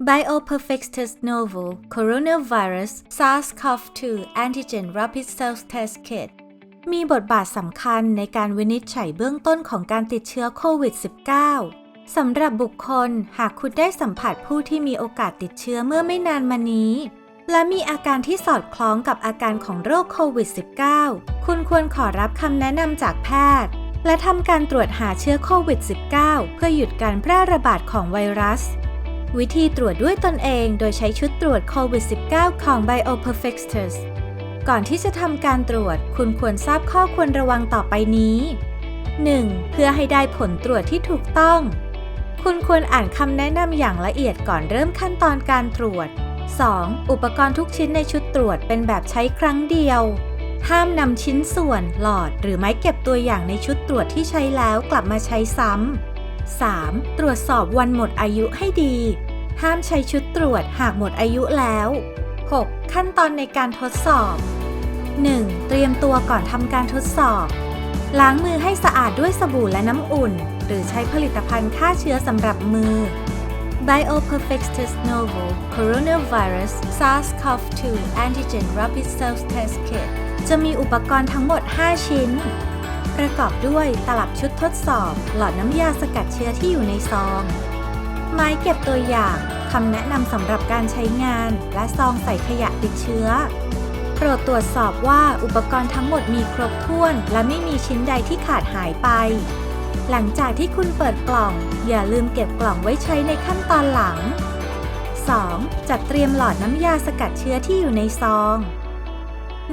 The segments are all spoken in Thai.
BioPerfectus Novel Coronavirus SARS-CoV-2 Antigen Rapid Self-Test Kit มีบทบาทสำคัญในการวินิจฉัยเบื้องต้นของการติดเชื้อโควิด -19 สำหรับบุคคลหากคุณได้สัมผัสผู้ที่มีโอกาสติดเชื้อเมื่อไม่นานมานี้ และมีอาการที่สอดคล้องกับอาการของโรคโควิด -19 คุณควรขอรับคำแนะนำจากแพทย์ และทำการตรวจหาเชื้อโควิด -19 เพื่อหยุดการแพร่ระบาดของไวรัส วิธีตรวจด้วยตนเองโดยใช้ชุดตรวจโควิด -19 ของ BioPerfectus ก่อนที่จะทำการตรวจ คุณควรทราบข้อควรระวังต่อไปนี้ 1. เพื่อให้ได้ผลตรวจที่ถูกต้อง คุณควรอ่านคำแนะนำอย่างละเอียดก่อนเริ่มขั้นตอนการตรวจ 2. อุปกรณ์ทุกชิ้นในชุดตรวจเป็นแบบใช้ครั้งเดียว ห้ามนำชิ้นส่วน หลอด หรือไม้เก็บตัวอย่างในชุดตรวจที่ใช้แล้วกลับมาใช้ซ้ำ 3. ตรวจสอบวันหมดอายุให้ดี ห้ามใช้ชุดตรวจหากหมดอายุแล้ว 6. ขั้นตอนในการทดสอบ 1. เตรียมตัวก่อนทำการทดสอบ ล้างมือให้สะอาดด้วยสบู่และน้ำอุ่น หรือใช้ผลิตภัณฑ์ฆ่าเชื้อสำหรับมือ BioPerfectus Novel Coronavirus SARS-CoV-2 Antigen Rapid Self-Test Kit จะมีอุปกรณ์ทั้งหมด 5 ชิ้น ประกอบด้วยตลับชุดทดสอบ หลอดน้ำยาสกัดเชื้อที่อยู่ในซอง ไม้เก็บตัวอย่างคำแนะนำสำหรับการใช้งาน และซองใส่ขยะติดเชื้อ โปรดตรวจสอบว่าอุปกรณ์ทั้งหมดมีครบถ้วน และไม่มีชิ้นใดที่ขาดหายไป หลังจากที่คุณเปิดกล่อง อย่าลืมเก็บกล่องไว้ใช้ในขั้นตอนหลัง 2. จัดเตรียมหลอดน้ำยาสกัดเชื้อที่อยู่ในซอง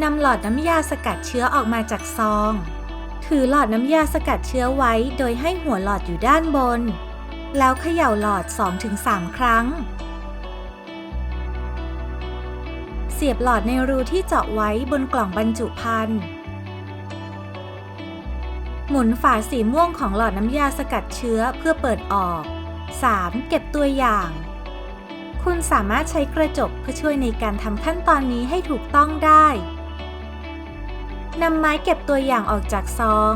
นำหลอดน้ำยาสกัดเชื้อออกมาจากซอง ถือหลอดน้ำยาสกัดเชื้อไว้โดยให้หัวหลอดอยู่ด้านบน แล้วเขย่าหลอด 2-3 ครั้ง เสียบหลอดในรูที่เจาะไว้บนกล่องบรรจุภัณฑ์ หมุนฝาสีม่วงของหลอดน้ำยาสกัดเชื้อเพื่อเปิดออก 3. เก็บตัวอย่าง คุณสามารถใช้กระจกเพื่อช่วยในการทำขั้นตอนนี้ให้ถูกต้องได้ นำไม้เก็บตัวอย่างออกจากซอง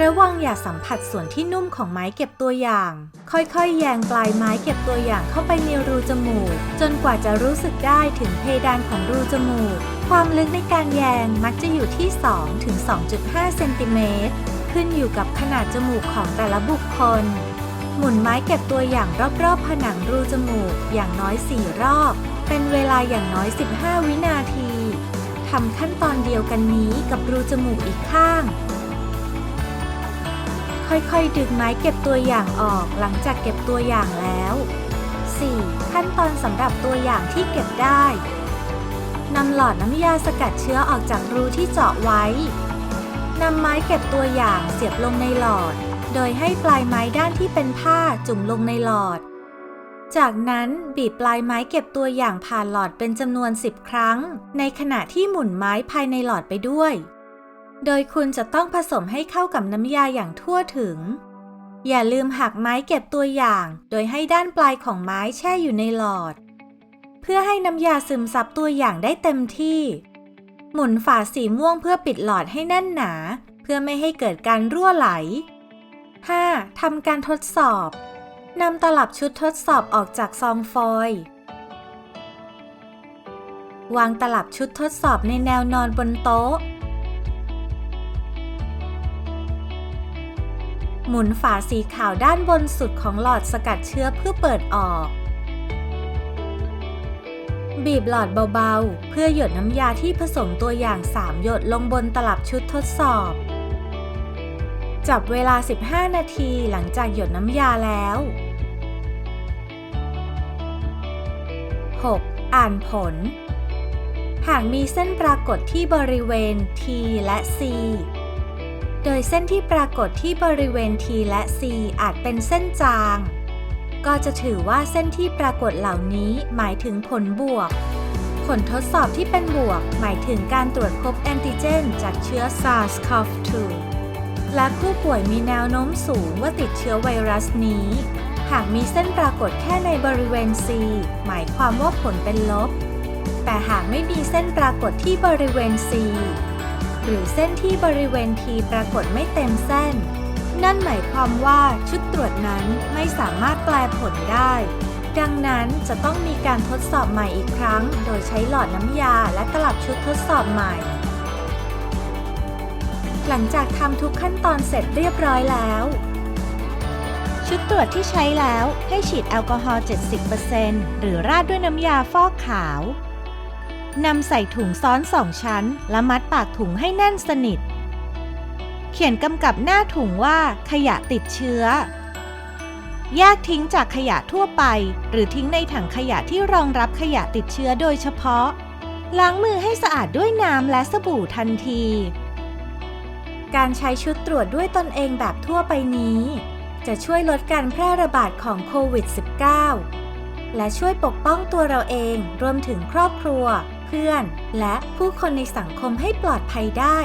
ระวังอย่าสัมผัสส่วนที่นุ่มของไม้เก็บตัวอย่าง ค่อยๆ แยงปลายไม้เก็บตัวอย่างเข้าไปในรูจมูก จนกว่าจะรู้สึกได้ถึงเพดานของรูจมูก ความลึกในการแยงมักจะอยู่ที่ 2 ถึง 2.5 เซนติเมตร ขึ้นอยู่กับขนาดจมูกของแต่ละบุคคล หมุนไม้เก็บตัวอย่างรอบๆ ผนังรูจมูกอย่างน้อย 4 รอบ เป็นเวลาอย่างน้อย 15 วินาทีทำขั้นตอนเดียวกันนี้กับรูจมูกอีกข้าง ค่อยๆ ดึงไม้เก็บตัวอย่างออกหลังจากเก็บตัวอย่างแล้ว 4. ขั้นตอนสำหรับตัวอย่างที่เก็บได้นำหลอดน้ำยาสกัดเชื้อออกจากรูที่เจาะไว้ นำไม้เก็บตัวอย่างเสียบลงในหลอด โดยให้ปลายไม้ด้านที่เป็นผ้าจุ่มลงในหลอด จากนั้นบีบปลายไม้เก็บตัวอย่างผ่านหลอดเป็นจำนวน 10 ครั้ง ในขณะที่หมุนไม้ภายในหลอดไปด้วย โดยคุณจะต้องผสมให้เข้ากับน้ำยาอย่างทั่วถึง อย่าลืมหักไม้เก็บตัวอย่าง โดยให้ด้านปลายของไม้แช่อยู่ในหลอด เพื่อให้น้ำยาซึมซับตัวอย่างได้เต็มที่ หมุนฝาสีม่วงเพื่อปิดหลอดให้แน่นหนา เพื่อไม่ให้เกิดการรั่วไหล 5. ทำการทดสอบ นำตลับชุดทดสอบออกจากซองฟอยล์ วางตลับชุดทดสอบในแนวนอนบนโต๊ะ หมุนฝาสีขาวด้านบนสุดของหลอดสกัดเชื้อเพื่อเปิดออก บีบหลอดเบาๆ เพื่อหยดน้ำยาที่ผสมตัวอย่าง 3 หยดลงบนตลับชุดทดสอบ จับเวลา 15 นาทีหลังจากหยดน้ำยาแล้ว 6. อ่านผล หากมีเส้นปรากฏที่บริเวณ T และ C โดยเส้นที่ปรากฏที่บริเวณ T และ C อาจเป็นเส้นจาง ก็จะถือว่าเส้นที่ปรากฏเหล่านี้หมายถึงผลบวก ผลทดสอบที่เป็นบวก หมายถึงการตรวจพบแอนติเจน จากเชื้อ SARS-CoV-2 และผู้ป่วยมีแนวโน้มสูงว่าติดเชื้อไวรัสนี้ หากมีเส้นปรากฏแค่ในบริเวณ C หมายความว่าผลเป็นลบ แต่หากไม่มีเส้นปรากฏที่บริเวณ C หรือเส้นที่บริเวณ T ปรากฏไม่เต็มเส้น นั่นหมายความว่าชุดตรวจนั้นไม่สามารถแปลผลได้ ดังนั้นจะต้องมีการทดสอบใหม่อีกครั้ง โดยใช้หลอดน้ำยาและตลับชุดทดสอบใหม่ หลังจากทำทุกขั้นตอนเสร็จเรียบร้อยแล้ว ชุดตรวจที่ใช้แล้วให้ฉีดแอลกอฮอล์70%หรือราดด้วยน้ำยาฟอกขาวนำใส่ถุงซ้อนสองชั้น และมัดปากถุงให้แน่นสนิท เขียนกำกับหน้าถุงว่าขยะติดเชื้อ แยกทิ้งจากขยะทั่วไป หรือทิ้งในถังขยะที่รองรับขยะติดเชื้อโดยเฉพาะ ล้างมือให้สะอาดด้วยน้ำและสบู่ทันที การใช้ชุดตรวจด้วยตนเองแบบทั่วไปนี้ จะช่วยลดการแพร่ระบาดของโควิด -19 และช่วยปกป้องตัวเราเองรวมถึงครอบครัว เพื่อน และผู้คนในสังคมให้ปลอดภัยได้